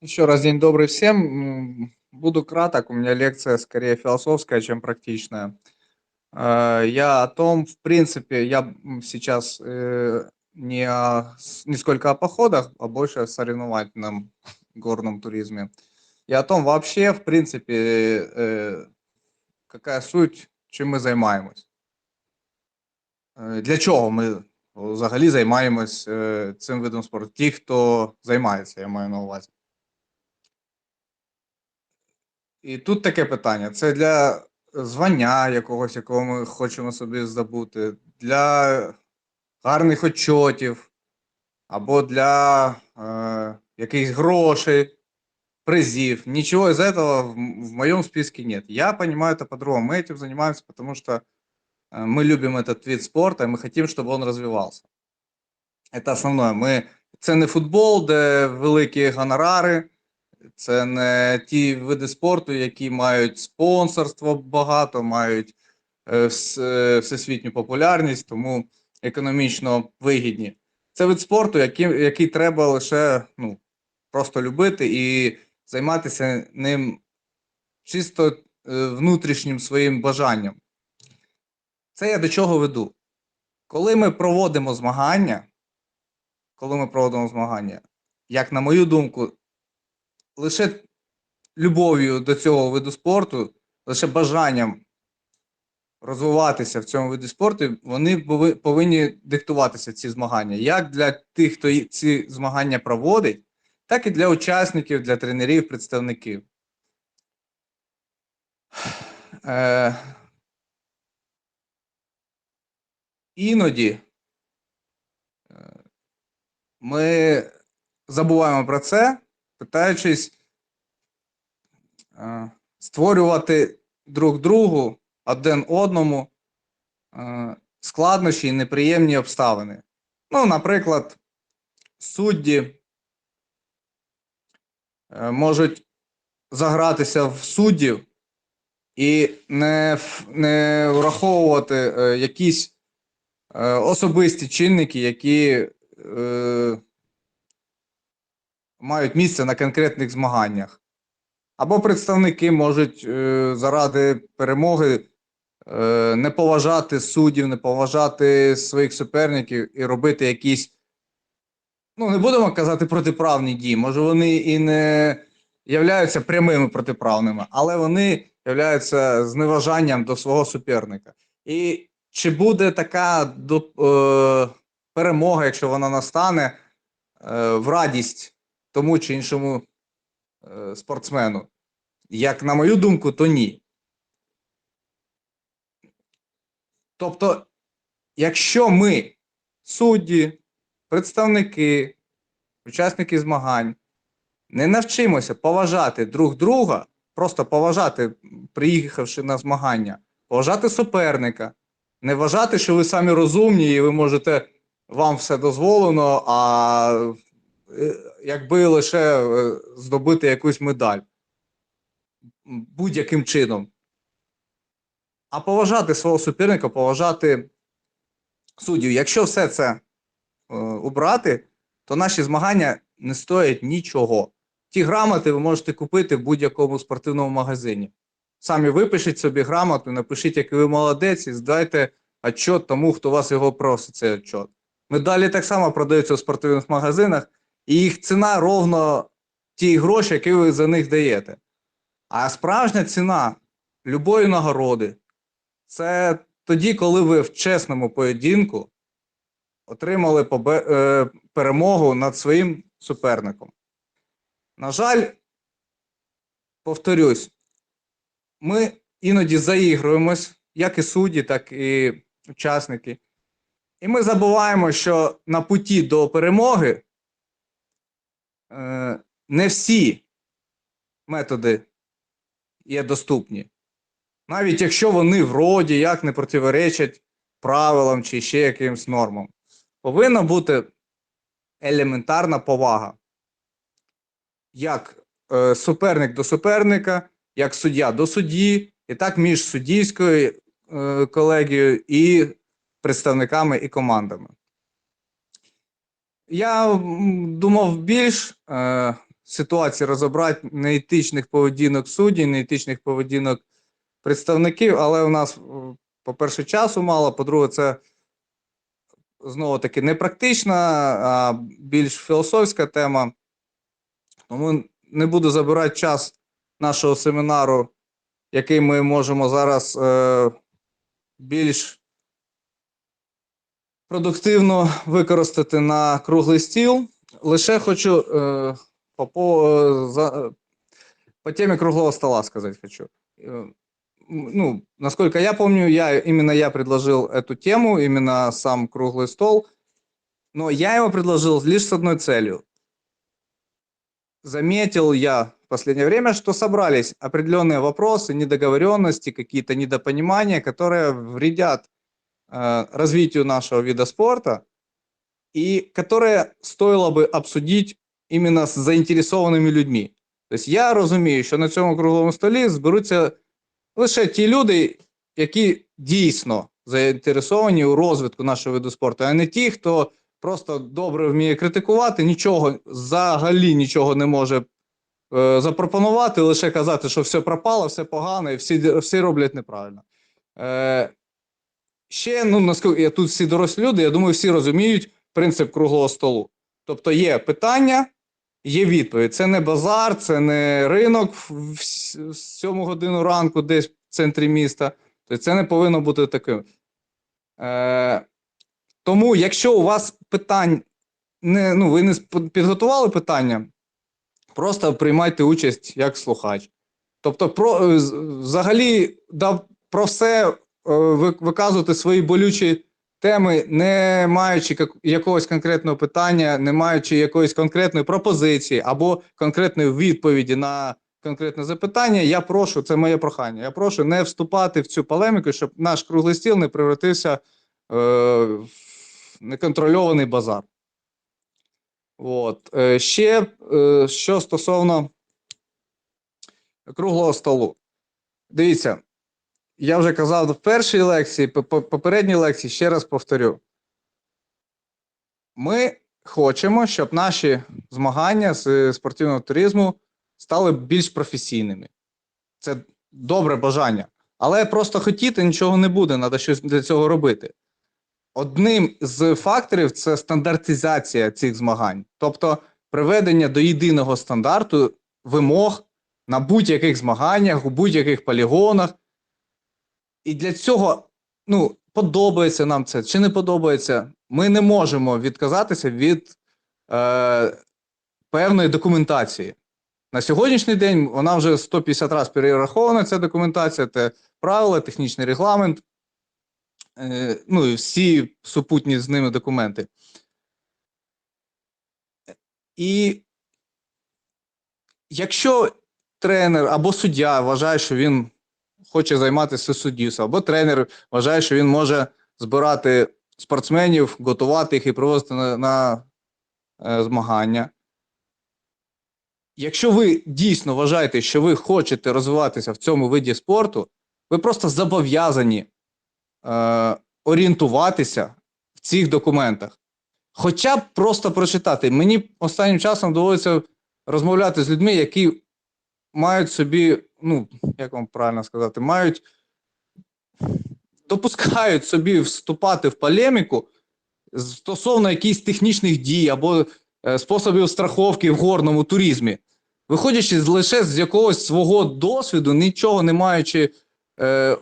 Еще раз день добрый всем. М, Буду краток, у меня лекция скорее философская, чем практичная. Э, Я о том, в принципе, я м, сейчас э, не, о с- не сколько о походах, а больше о соревновательном горном туризме. И о том вообще, в принципе, э, какая суть, чим ми займаємось. Е, Для чого ми взагалі займаємось е, цим видом спорту? Ті, хто займається, я маю на увазі. І тут таке питання: це для звання якогось, якого ми хочемо собі здобути, для гарних отчотів, або для е, якихось грошей, призів. Ничего из этого в, м- в моем списке нет. Я понимаю это по-другому. Мы этим занимаемся, потому что э, мы любим этот вид спорта, и мы хотим, чтобы он развивался. Это основное. Ми... Це не футбол, де великі гонорари, це не ті види спорту, які мають спонсорство багато, мають е, е, всесвітню популярність, тому економічно вигідні. Це вид спорту, який, який треба лише ну, просто любити і займатися ним чисто е, внутрішнім своїм бажанням. Це я до чого веду? Коли ми проводимо змагання, коли ми проводимо змагання, як на мою думку, лише любов'ю до цього виду спорту, лише бажанням розвиватися в цьому виді спорту, вони повинні диктуватися ці змагання. Як для тих, хто ці змагання проводить, так і для учасників, для тренерів, представників. Е, іноді е, ми забуваємо про це, питаючись е, створювати друг другу, один одному е, складнощі і неприємні обставини. Ну, наприклад, судді е, можуть загратися в суддів і не, не враховувати якісь особисті чинники, які мають місце на конкретних змаганнях. Або представники можуть е, заради перемоги е, не поважати суддів, не поважати своїх суперників і робити якісь, ну, не будемо казати протиправні дії. Може, вони і не являються прямими протиправними, але вони являються зневажанням до свого суперника. І чи буде така е, перемога, якщо вона настане, е, в радість тому чи іншому е, спортсмену? Як на мою думку, то ні. Тобто, якщо ми, судді, представники, учасники змагань, не навчимося поважати друг друга, просто поважати, приїхавши на змагання, поважати суперника, не вважати, що ви самі розумні і ви можете, вам все дозволено, а якби лише е, здобути якусь медаль будь-яким чином. А поважати свого суперника, поважати суддів. Якщо все це е, убрати, то наші змагання не стоять нічого. Ті грамоти ви можете купити в будь-якому спортивному магазині. Самі випишіть собі грамоту, напишіть, який ви молодець, і здайте отчет тому, хто вас його просить, цей отчет. Медалі так само продаються у спортивних магазинах, і їх ціна ровно ті гроші, які ви за них даєте. А справжня ціна любої нагороди це тоді, коли ви в чесному поєдинку отримали е, перемогу над своїм суперником. На жаль, повторюсь, ми іноді заігруємось, як і судді, так і учасники. І ми забуваємо, що на путі до перемоги не всі методи є доступні. Навіть якщо вони вроді як не противоречать правилам чи ще якимсь нормам. Повинна бути елементарна повага. Як е, суперник до суперника, як суддя до судді, і так між суддівською е, колегією і представниками і командами. Я думав більш е, ситуації розібрати неетичних поведінок суддів, неетичних поведінок представників, але у нас, е, по-перше, часу мало, по-друге, це знову таки не практична, а більш філософська тема. Тому не буду забирати час нашого семінару, який ми можемо зараз е, більш продуктивно використати на круглий стіл. Лише хочу е, по, по, за, по темі круглого стола сказать хочу. Ну, насколько я помню, я, именно я предложил эту тему, именно сам круглый стол, но я его предложил лишь с одной целью. Заметил я в последнее время, что собрались определенные вопросы, недоговоренности, какие-то недопонимания, которые вредят э, развитию нашего вида спорта, и которые стоило бы обсудить именно з заінтересованими людьми. Тобто я розумію, що на цьому круглому столі зберуться лише ті люди, які дійсно заінтересовані у розвитку нашого виду спорту, а не ті, хто просто добре вміє критикувати, нічого взагалі нічого не може е, запропонувати, лише казати, що все пропало, все погано, і всі, всі роблять неправильно. Е, ще, ну, наскільки я тут всі дорослі люди, я думаю, всі розуміють принцип круглого столу. Тобто є питання, є відповідь. Це не базар, це не ринок в с- 7 годину ранку десь в центрі міста. Тобто це не повинно бути таким. Е, тому, якщо у вас питань не, ну, ви не підготували питання, просто приймайте участь як слухач. Тобто, про, взагалі, да, про все виказувати свої болючі теми, не маючи якогось конкретного питання, не маючи якоїсь конкретної пропозиції або конкретної відповіді на конкретне запитання, я прошу, це моє прохання. Я прошу не вступати в цю полеміку, щоб наш круглий стіл не превратився е, в неконтрольований базар. От. Е, ще е, що стосовно круглого столу. Дивіться, я вже казав в першій лекції, по- по- попередній лекції, ще раз повторю. Ми хочемо, щоб наші змагання з е, спортивного туризму стали більш професійними. Це добре бажання. Але просто хотіти нічого не буде, треба щось для цього робити. Одним з факторів це стандартизація цих змагань, тобто приведення до єдиного стандарту вимог на будь-яких змаганнях, у будь-яких полігонах. І для цього, ну, подобається нам це чи не подобається, ми не можемо відказатися від е, певної документації. На сьогоднішній день вона вже 150 разів перерахована, ця документація, це правила, технічний регламент, е, ну і всі супутні з ними документи. І якщо тренер або суддя вважає, що він хоче займатися суддівством, або тренер вважає, що він може збирати спортсменів, готувати їх і проводити на, на е, змагання. Якщо ви дійсно вважаєте, що ви хочете розвиватися в цьому виді спорту, ви просто зобов'язані е, орієнтуватися в цих документах. Хоча б просто прочитати. Мені останнім часом доводиться розмовляти з людьми, які мають собі, ну, як вам правильно сказати, мають допускають собі вступати в полеміку стосовно якихось технічних дій або е, способів страховки в горному туризмі, виходячи лише з якогось свого досвіду, нічого не маючи е, е,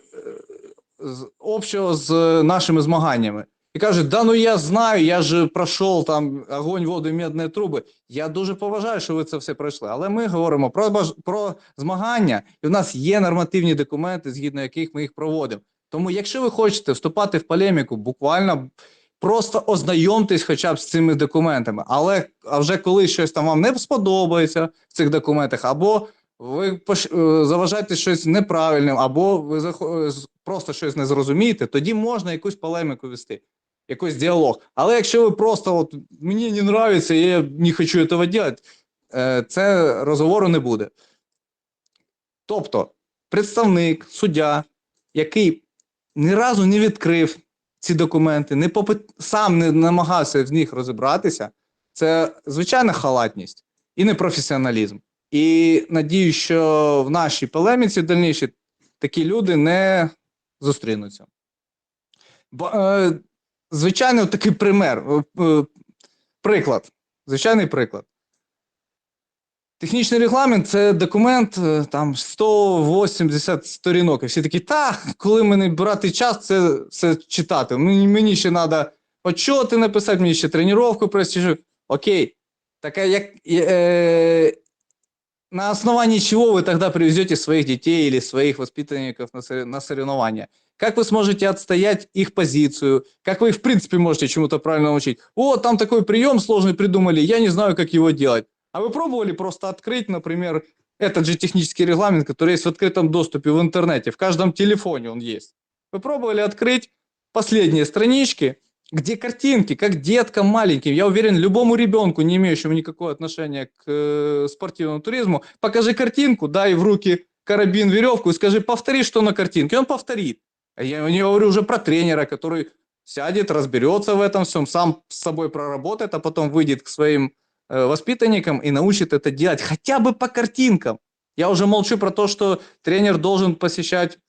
общого з нашими змаганнями. І кажуть, да ну я знаю, я ж пройшов там огонь, воду медні труби. Я дуже поважаю, що ви це все пройшли. Але ми говоримо про, про змагання, і в нас є нормативні документи, згідно яких ми їх проводимо. Тому, якщо ви хочете вступати в полеміку, буквально просто ознайомтесь хоча б з цими документами. Але а вже коли щось там вам не сподобається в цих документах, або ви е, заважаєте щось неправильним, або ви е, просто щось не зрозумієте, тоді можна якусь полеміку вести, якийсь діалог. Але якщо ви просто от мені не подобається, я не хочу цього робити, е, це розговору не буде. Тобто, представник, суддя, який ні разу не відкрив ці документи, не попит... сам не намагався в них розібратися, це звичайна халатність. і непрофесіоналізм. І надію, що в нашій полеміці дальнішій такі люди не зустрінуться. Бо, е, звичайно, такий пример, е, е, приклад. Звичайний приклад. Технічний регламент це документ е, там 180 сторінок. І всі такі, та, коли мені брати час, це все читати. Мені, мені ще треба отчоти написати, мені ще тренування пройти. Окей. Так як, е, на основании чего вы тогда привезете своих детей или на, сорев- на соревнования? Как вы сможете отстоять их позицию? Как вы их, в принципе, можете чему-то правильно научить? О, там такой прием сложный придумали, я не знаю, как его делать. А вы пробовали просто открыть, например, этот же технический регламент, который есть в открытом доступе в интернете, в каждом телефоне он есть. Вы пробовали открыть последние странички, где картинки, как деткам маленьким, я уверен, любому ребенку, не имеющему никакого отношения к э, спортивному туризму, покажи картинку, дай в руки карабин, веревку и скажи, повтори, что на картинке. Он повторит. Я не говорю уже про тренера, который сядет, разберется в этом всем, сам с собой проработает, а потом выйдет к своим э, воспитанникам и научит это делать хотя бы по картинкам. Я уже молчу про то, что тренер должен посещать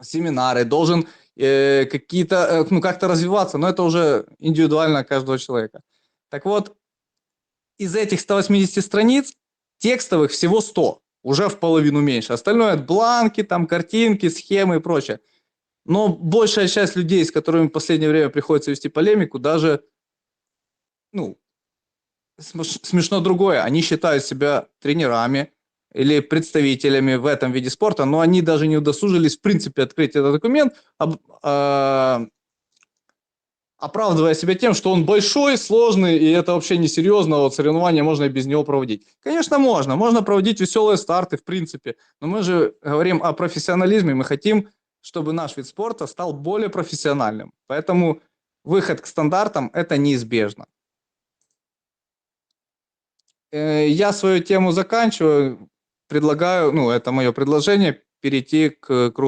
семинары, должен э, какие-то, э, ну, как-то развиваться, но это уже индивидуально каждого человека. Так вот, из этих 180 страниц текстовых всего 100, уже в половину меньше. Остальное бланки, там картинки, схемы и прочее. Но большая часть людей, с которыми в последнее время приходится вести полемику, даже, ну, смеш- смешно другое, они считают себя тренерами, или представителями в этом виде спорта, но они даже не удосужились в принципе открыть этот документ, об- а, оправдывая себя тем, что он большой, сложный, и это вообще несерьезно, вот соревнования можно и без него проводить. Конечно, можно, можно проводить веселые старты, в принципе, но мы же говорим о профессионализме, мы хотим, чтобы наш вид спорта стал более профессиональным, поэтому выход к стандартам – это неизбежно. Э, Я свою тему заканчиваю, предлагаю, ну, это мое предложение, перейти к кругу